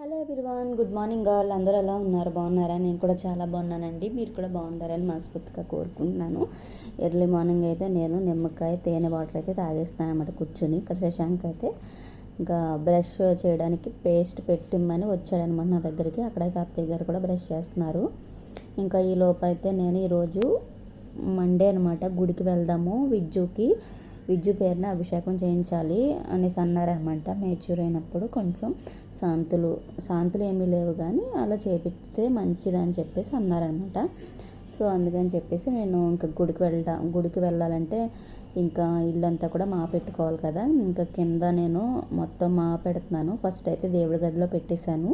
Hello everyone good morning all. అందరూ ఎలా ఉన్నారు? బాగున్నారా? నేను కూడా చాలా బాగున్నానండి. మీరు కూడా బాగుంటారని మనస్ఫూర్తిగా కోరుకుంటున్నాను. ఎర్లీ మార్నింగ్ అయితే నేను నిమ్మకాయ తేనె వాటర్ అయితే తాగేస్తాను అనమాట కూర్చొని. ఇక్కడ శశాంక్ అయితే ఇంకా బ్రష్ చేయడానికి పేస్ట్ పెట్టిమ్మని వచ్చాడనమాట నా దగ్గరికి. అక్కడైతే అత్తయ్య గారు కూడా బ్రష్ చేస్తున్నారు. ఇంకా ఈ లోపు అయితే నేను ఈరోజు మండే అనమాట గుడికి వెళ్దాము విజ్జుకి విద్యు పేరున అభిషేకం చేయించాలి అనేసి అన్నారనమాట. మేచ్యూర్ అయినప్పుడు కొంచెం శాంతులు శాంతులు ఏమీ లేవు కానీ అలా చేపిస్తే మంచిదని చెప్పేసి అన్నారనమాట. సో అందుకని చెప్పేసి నేను ఇంకా గుడికి వెళ్తా గుడికి వెళ్ళాలంటే ఇంకా ఇల్లంతా కూడా మా పెట్టుకోవాలి కదా. ఇంకా కింద నేను మొత్తం మా పెడుతున్నాను. ఫస్ట్ అయితే దేవుడి గదిలో పెట్టేశాను.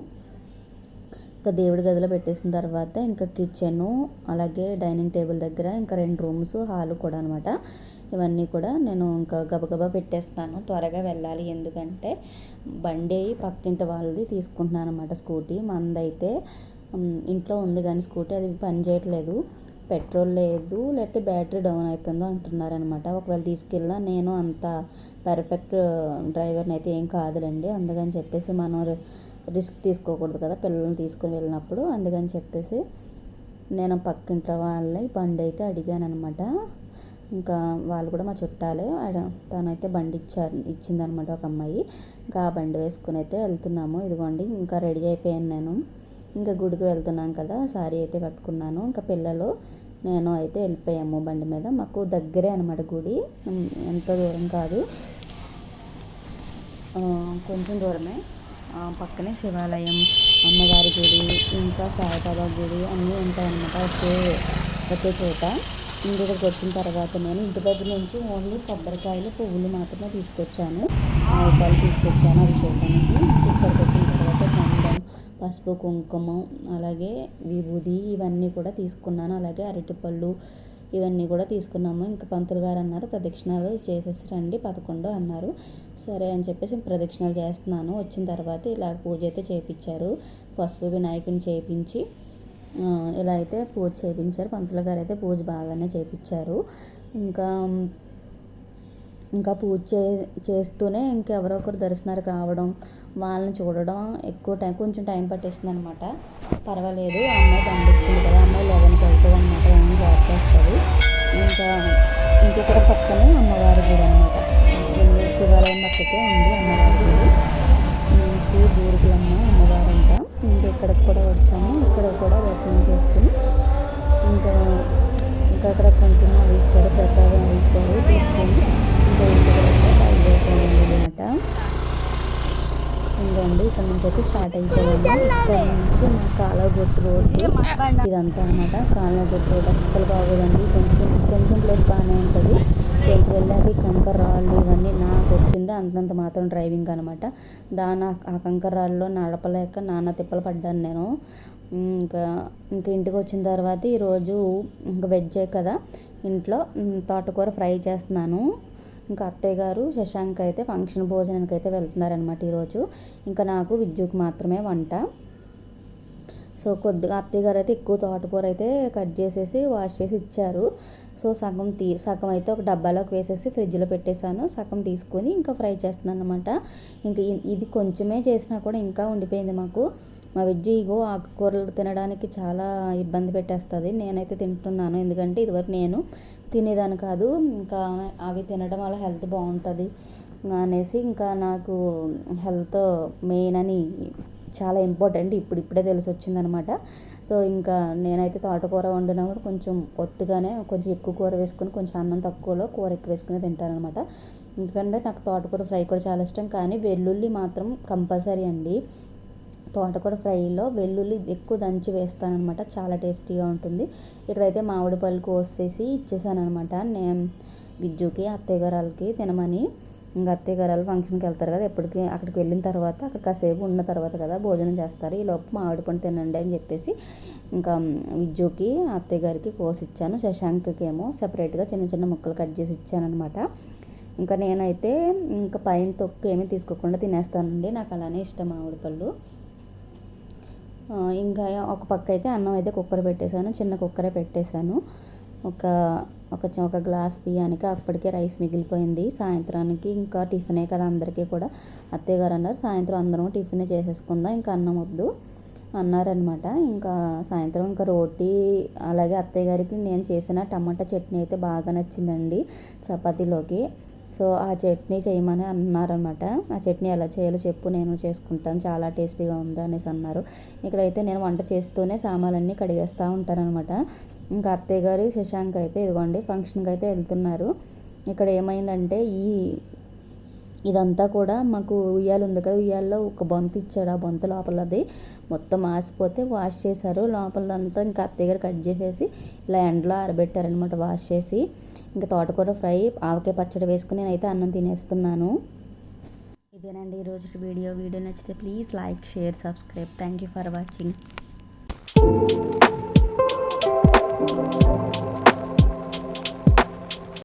ఇంకా దేవుడి గదిలో పెట్టేసిన తర్వాత ఇంకా కిచెను అలాగే డైనింగ్ టేబుల్ దగ్గర ఇంకా రెండు రూమ్స్ హాలు కూడా అనమాట. ఇవన్నీ కూడా నేను ఇంకా గబగబా పెట్టేస్తాను. త్వరగా వెళ్ళాలి. ఎందుకంటే బండి పక్కింటి వాళ్ళది తీసుకుంటున్నాను అనమాట స్కూటీ. మందైతే ఇంట్లో ఉంది కానీ స్కూటీ అది పని చేయట్లేదు. పెట్రోల్ లేదు లేకపోతే బ్యాటరీ డౌన్ అయిపోయిందో అంటున్నారనమాట ఒకవేళ తీసుకెళ్ళినా నేను అంత పర్ఫెక్ట్ డ్రైవర్ని అయితే ఏం కాదులండి. అందుకని చెప్పేసి మనం రిస్క్ తీసుకోకూడదు కదా పిల్లల్ని తీసుకుని వెళ్ళినప్పుడు. అందుకని చెప్పేసి నేను పక్కింట్లో వాళ్ళని బండి అయితే అడిగాను అనమాట ఇంకా వాళ్ళు కూడా మా చుట్టాలే. తనైతే బండి ఇచ్చారు ఇచ్చిందనమాట ఒక అమ్మాయి. ఇంకా ఆ బండి వేసుకుని అయితే వెళ్తున్నాము. ఇదిగోండి ఇంకా రెడీ అయిపోయాను నేను. ఇంకా గుడికి వెళ్తున్నాం కదా సారీ అయితే కట్టుకున్నాను. ఇంకా పిల్లలు నేను అయితే వెళ్ళిపోయాము బండి మీద. మాకు దగ్గరే అనమాట గుడి. ఎంతో దూరం కాదు. కొంచెం దూరమే. పక్కనే శివాలయం అమ్మవారి గుడి ఇంకా సాయిబాబా గుడి అన్నీ ఉంటాయన్నమాట ఒకే ఒకే చోట. ఇంటి ఇంటికి వచ్చిన తర్వాత నేను ఇంటి దగ్గర నుంచి ఓన్లీ కొబ్బరికాయలు పువ్వులు మాత్రమే తీసుకొచ్చాను. ఆవుపాలు తీసుకొచ్చాను అభిషేకానికి. ఇక్కడికి వచ్చిన తర్వాత గంధం పసుపు కుంకుమ అలాగే విభూది ఇవన్నీ కూడా తీసుకున్నాను. అలాగే అరటిపళ్ళు ఇవన్నీ కూడా తీసుకున్నాము. ఇంకా పంతులు గారు అన్నారు ప్రదక్షిణాలు చేసేసి రండి పదకొండు అన్నారు. సరే అని చెప్పేసి ప్రదక్షిణాలు చేస్తున్నాను. వచ్చిన తర్వాత ఇలా పూజ అయితే చేయించారు పసుపు వినాయకుని చేయించి ఇలా అయితే పూజ చేయించారు. పంతులు గారు అయితే పూజ బాగానే చేయించారు ఇంకా ఇంకా పూజ చే చేస్తూనే ఇంకెవరో ఒకరు దర్శనానికి రావడం వాళ్ళని చూడడం ఎక్కువ టైం కొంచెం టైం పట్టేస్తుంది అనమాట పర్వాలేదు ఆ అమ్మాయి పంపించింది కదా అమ్మాయి లెవెన్కి వెళ్తుంది అనమాట ఏమైనా జాబ్ చేస్తుంది. ఇంకా ఇంకొకటి పక్కనే అమ్మవారి గుడి అనమాట. శివాలయం పక్కకే ఉంది అమ్మవారి గుడి. శ్రీ బూరుకులమ్మ అమ్మవారు అంట ఇంకా ఇక్కడికి కూడా వచ్చాము. ఇక్కడ కూడా దర్శనం చేసుకుని ఇంకా ఇంకా అక్కడ కుంకుమ అవి ఇచ్చారు ప్రసాదం అవి ఇచ్చారు తీసుకొని ఇంకా ఇంటికి బయలుదేరిపోయింది అనమాట ఇంకోండి ఇక్కడ నుంచి అయితే స్టార్ట్ అయిపోయాము ఇక్కడ నుంచి మా కాలగొట్టు రోడ్డు ఇదంతా అనమాట కాలగొట్టు రోడ్ అస్సలు బాగోదండి. కొంచెం కొంచెం ప్లేస్ బాగానే ఉంటుంది. కొంచెం వెళ్ళాక కంకర రాళ్ళు ఇవన్నీ నాకు వచ్చింది. అంతంత మాత్రం డ్రైవింగ్ అనమాట దాని ఆ కంకర రాళ్ళలో నడపలేక నాన్న తిప్పలు పడ్డాను నేను. ఇంకా ఇంకా ఇంటికి వచ్చిన తర్వాత ఈరోజు ఇంకా వెజ్జే కదా. ఇంట్లో తోటకూర ఫ్రై చేస్తున్నాను. ఇంకా అత్తయ్య గారు శశాంక్ అయితే ఫంక్షన్ భోజనానికి అయితే వెళ్తున్నారనమాట ఈరోజు ఇంకా నాకు విద్యుకి మాత్రమే వంట. సో కొద్దిగా అత్తయ్య గారు అయితే ఎక్కువ తోటకూర అయితే కట్ చేసేసి వాష్ చేసి ఇచ్చారు. సో సగం తీ సగం అయితే ఒక డబ్బాలోకి వేసేసి ఫ్రిడ్జ్లో పెట్టేశాను. సగం తీసుకొని ఇంకా ఫ్రై చేస్తున్నాను అనమాట ఇంకా ఇది కొంచెమే చేసినా కూడా ఇంకా ఉండిపోయింది మాకు. మా వెజ్ ఇగో ఆకుకూరలు తినడానికి చాలా ఇబ్బంది పెట్టేస్తుంది. నేనైతే తింటున్నాను. ఎందుకంటే ఇదివరకు నేను తినేదాన్ని కాదు. ఇంకా అవి తినడం వల్ల హెల్త్ బాగుంటుంది. అనేసి ఇంకా నాకు హెల్త్ మెయిన్ అని చాలా ఇంపార్టెంట్ ఇప్పుడు ఇప్పుడే తెలిసి వచ్చిందనమాట సో ఇంకా నేనైతే తోటకూర వండినప్పుడు కొంచెం ఒత్తుగానే కొంచెం ఎక్కువ కూర వేసుకొని కొంచెం అన్నం తక్కువలో కూర ఎక్కువ వేసుకుని తింటానమాట ఎందుకంటే నాకు తోటకూర ఫ్రై కూడా చాలా ఇష్టం. కానీ వెల్లుల్లి మాత్రం కంపల్సరీ అండి. తోటకూర ఫ్రైలో వెల్లుల్లి ఎక్కువ దంచి వేస్తానమాట చాలా టేస్టీగా ఉంటుంది. ఇక్కడైతే మామిడి పళ్ళు కోసేసి ఇచ్చేసానమాట నేను విజ్జుకి అత్తయ్య గారాలకి తినమని. ఇంకా అత్తయ్య గారు ఫంక్షన్కి వెళ్తారు కదా ఎప్పటికీ అక్కడికి వెళ్ళిన తర్వాత అక్కడ కాసేపు ఉన్న తర్వాత కదా భోజనం చేస్తారు. ఈ లోపు మామిడి పండు తినండి అని చెప్పేసి ఇంకా విజ్జుకి అత్తయ్య గారికి కోసి ఇచ్చాను శశాంక్కి ఏమో సపరేట్గా చిన్న చిన్న ముక్కలు కట్ చేసి ఇచ్చానమాట ఇంకా నేనైతే ఇంకా పైన తొక్కు ఏమీ తీసుకోకుండా తినేస్తానండి. నాకు అలానే ఇష్టం మామిడి పళ్ళు. ఇంకా ఒక పక్క అయితే అన్నం అయితే కుక్కర్ పెట్టేశాను చిన్న కుక్కరే పెట్టేశాను. ఒక ఒక ఒక గ్లాస్ బియ్యానికి అప్పటికే రైస్ మిగిలిపోయింది. సాయంత్రానికి ఇంకా టిఫినే కదా అందరికీ కూడా. అత్తయ్య గారు అన్నారు సాయంత్రం అందరం టిఫినే చేసేసుకుందాం ఇంకా అన్నం వద్దు అన్నారనమాట ఇంకా సాయంత్రం ఇంకా రోటీ అలాగే అత్తయ్య గారికి నేను చేసిన టమాటా చట్నీ అయితే బాగా నచ్చిందండి చపాతీలోకి. సో ఆ చట్నీ చేయమని అన్నారనమాట ఆ చట్నీ ఎలా చేయాలో చెప్పు నేను చేసుకుంటాను చాలా టేస్టీగా ఉంది అనేసి అన్నారు. ఇక్కడైతే నేను వంట చేస్తూనే సామాన్లన్నీ కడిగేస్తూ ఉంటానన్నమాట. ఇంకా అత్తయ్య గారు శశాంక్ అయితే ఇదిగోండి ఫంక్షన్కి అయితే వెళ్తున్నారు. ఇక్కడ ఏమైందంటే ఈ ఇదంతా కూడా మాకు ఉయ్యాలు ఉంది కదా ఉయ్యాల్లో ఒక బొంత ఇచ్చాడు. ఆ బొంత లోపలది మొత్తం ఆసిపోతే వాష్ చేశారు. లోపలదంతా ఇంకా అత్తయ్య గారు కట్ చేసేసి ఇలా ఎండలో ఆరబెట్టారనమాట వాష్ చేసి. ఇంకా తోటకూర ఫ్రై ఆవకాయ పచ్చడి వేసుకుని నేనైతే అన్నం తినేస్తున్నాను. ఇదేనండి ఈరోజు వీడియో. వీడియో నచ్చితే please like share subscribe. Thank you for watching.